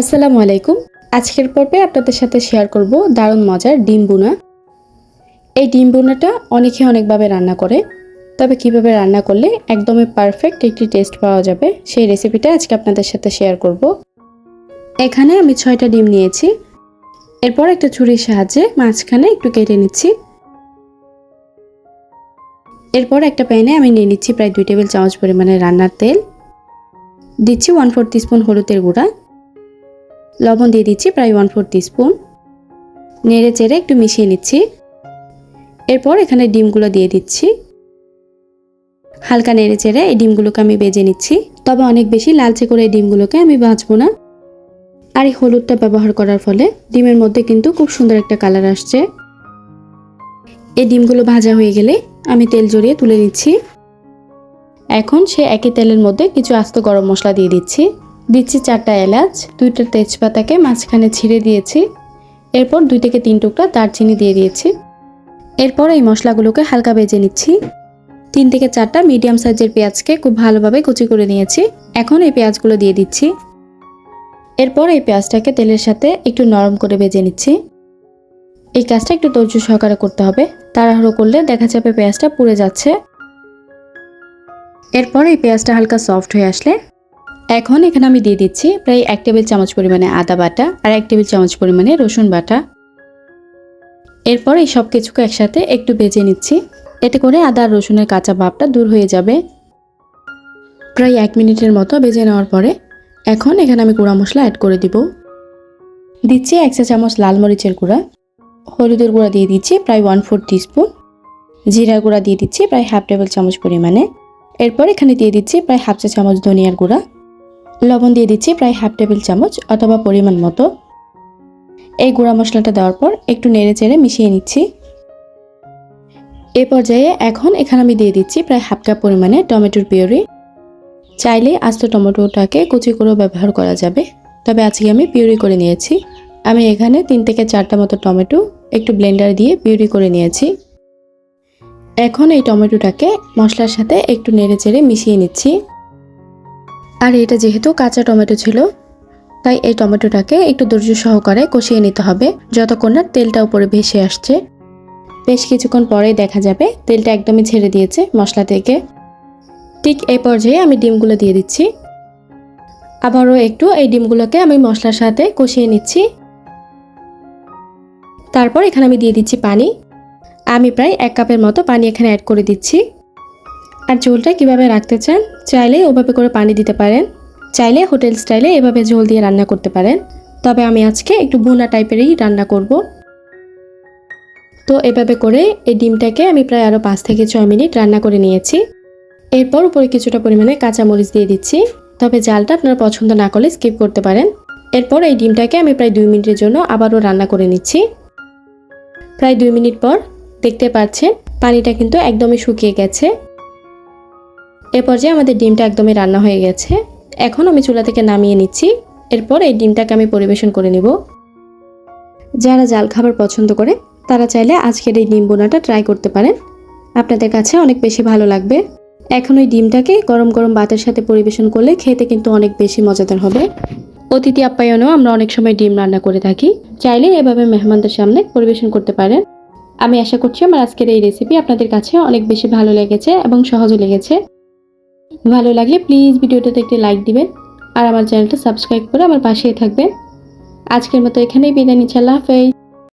আসসালামু আলাইকুম। আজকের পর্বে আপনাদের সাথে শেয়ার করব দারুণ মজার ডিম বুনা এই ডিম বুনাটা অনেকে অনেকভাবে রান্না করে, তবে কীভাবে রান্না করলে একদমই পারফেক্ট একটি টেস্ট পাওয়া যাবে, সেই রেসিপিটা আজকে আপনাদের সাথে শেয়ার করব। এখানে আমি ছয়টা ডিম নিয়েছি। এরপর একটা ছুরির সাহায্যে মাঝখানে একটু কেটে নিচ্ছি। এরপর একটা প্যানে আমি নিয়ে নিচ্ছি প্রায় দুই টেবিল চামচ পরিমাণে রান্নার তেল। দিচ্ছি ওয়ান ফোর স্পুন হলুদের গুঁড়া। লবণ দিয়ে দিচ্ছি প্রায় ওয়ান ফোর স্পুন নেড়ে চেড়ে একটু মিশিয়ে নিচ্ছি। এরপর এখানে ডিমগুলো দিয়ে দিচ্ছি। হালকা নেড়ে চেড়ে এই ডিমগুলোকে আমি বেজে নিচ্ছি। তবে অনেক বেশি লালচে করে এই ডিমগুলোকে আমি ভাজবো না। আর এই হলুদটা ব্যবহার করার ফলে ডিমের মধ্যে কিন্তু খুব সুন্দর একটা কালার আসছে। এই ডিমগুলো ভাজা হয়ে গেলে আমি তেল জড়িয়ে তুলে নিচ্ছি। এখন সে একই তেলের মধ্যে কিছু আস্ত গরম মশলা দিয়ে দিচ্ছি। দিচ্ছি চারটা এলাচ, দুইটা তেজপাতাকে মাঝখানে ছিঁড়ে দিয়েছি। এরপর দুই থেকে তিন টুকরা দারচিনি দিয়ে দিয়েছি। এরপর এই মশলাগুলোকে হালকা বেজে নিচ্ছি। তিন থেকে চারটা মিডিয়াম সাইজের পেঁয়াজকে খুব ভালোভাবে কুচি করে নিয়েছি। এখন এই পেঁয়াজগুলো দিয়ে দিচ্ছি। এরপর এই পেঁয়াজটাকে তেলের সাথে একটু নরম করে বেজে নিচ্ছি। এই কাজটা একটু ধৈর্য সহকারে করতে হবে। তাড়াহুড়ো করলে দেখা যাবে পেঁয়াজটা পুড়ে যাচ্ছে। এরপর এই পেঁয়াজটা হালকা সফট হয়ে আসলে এখন এখানে আমি দিয়ে দিচ্ছি প্রায় এক টেবিল চামচ পরিমাণে আদা বাটা আর এক টেবিল চামচ পরিমাণে রসুন বাটা। এরপর এই সব কিছুকে একসাথে একটু বেজে নিচ্ছি। এতে করে আদা আর রসুনের কাঁচা ভাবটা দূর হয়ে যাবে। প্রায় এক মিনিটের মতো বেজে নেওয়ার পরে এখন এখানে আমি গুঁড়া মশলা অ্যাড করে দিব। দিচ্ছি এক চা চামচ লাল মরিচের গুঁড়া। হলুদের গুঁড়া দিয়ে দিচ্ছি প্রায় ওয়ান ফোর টিস্পুন জিরা গুঁড়া দিয়ে দিচ্ছি প্রায় হাফ টেবিল চামচ পরিমাণে। এরপর এখানে দিয়ে দিচ্ছি প্রায় হাফ চা চামচ ধনিয়ার গুঁড়া। লবণ দিয়ে দিচ্ছি প্রায় হাফ টেবিল চামচ অথবা পরিমাণ মতো। এই গুঁড়া মশলাটা দেওয়ার পর একটু নেড়ে চেড়ে মিশিয়ে নিচ্ছি। এ পর্যায়ে এখন এখানে আমি দিয়ে দিচ্ছি প্রায় হাফ কাপ পরিমাণে টমেটোর পিউরি। চাইলে আস্ত টমেটোটাকে কুচি করেও ব্যবহার করা যাবে, তবে আজকে আমি পিউরি করে নিয়েছি। আমি এখানে তিন থেকে চারটা মতো টমেটো একটু ব্লেন্ডার দিয়ে পিউরি করে নিয়েছি। এখন এই টমেটোটাকে মশলার সাথে একটু নেড়ে চেড়ে মিশিয়ে নিচ্ছি। আর এটা যেহেতু কাঁচা টমেটো ছিল, তাই এই টমেটোটাকে একটু ধৈর্য সহকারে কষিয়ে নিতে হবে, যতক্ষণ না তেলটা উপরে ভেসে আসছে। বেশ কিছুক্ষণ পরেই দেখা যাবে তেলটা একদমই ছেড়ে দিয়েছে মশলা থেকে। ঠিক এই পর্যায়ে আমি ডিমগুলো দিয়ে দিচ্ছি। আবারও একটু এই ডিমগুলোকে আমি মশলার সাথে কষিয়ে নিচ্ছি। তারপর এখানে আমি দিয়ে দিচ্ছি পানি। আমি প্রায় এক কাপের মতো পানি এখানে অ্যাড করে দিচ্ছি। আর ঝোলটা কীভাবে রাখতে চান, চাইলে ওভাবে করে পানি দিতে পারেন, চাইলে হোটেল স্টাইলে এভাবে ঝোল দিয়ে রান্না করতে পারেন। তবে আমি আজকে একটু ভুনা টাইপেরই রান্না করব। তো এভাবে করে এই ডিমটাকে আমি প্রায় আরও পাঁচ থেকে ছয় মিনিট রান্না করে নিয়েছি। এরপর উপরে কিছুটা পরিমাণে কাঁচামরিচ দিয়ে দিচ্ছি। তবে জালটা আপনারা পছন্দ না করলে স্কিপ করতে পারেন। এরপর এই ডিমটাকে আমি প্রায় দুই মিনিটের জন্য আবারও রান্না করে নিচ্ছি। প্রায় দুই মিনিট পর দেখতে পাচ্ছেন, পানিটা কিন্তু একদমই শুকিয়ে গেছে। এ পর্যায়ে আমাদের ডিমটা একদমই রান্না হয়ে গেছে। এখন আমি চুলা থেকে নামিয়ে নিচ্ছি। এরপর এই ডিমটাকে আমি পরিবেশন করে নিব। যারা জাল খাবার পছন্দ করে, তারা চাইলে আজকের এই ডিম বোনাটা ট্রাই করতে পারেন। আপনাদের কাছে অনেক বেশি ভালো লাগবে। এখন ওই ডিমটাকে গরম গরম ভাতের সাথে পরিবেশন করলে খেতে কিন্তু অনেক বেশি মজাদার হবে। অতিথি আপ্যায়নেও আমরা অনেক সময় ডিম রান্না করে থাকি। চাইলে এভাবে মেহমানদের সামনে পরিবেশন করতে পারেন। আমি আশা করছি আমার আজকের এই রেসিপি আপনাদের কাছে অনেক বেশি ভালো লেগেছে এবং সহজে লেগেছে। ভালো লাগলে প্লিজ ভিডিওটাতে একটি লাইক দিবেন আর আমার চ্যানেলটা সাবস্ক্রাইব করে আমার পাশেই থাকবেন। আজকের মতো এখানেই বিদায় নিচ্ছি, আল্লাহ হাফেজ।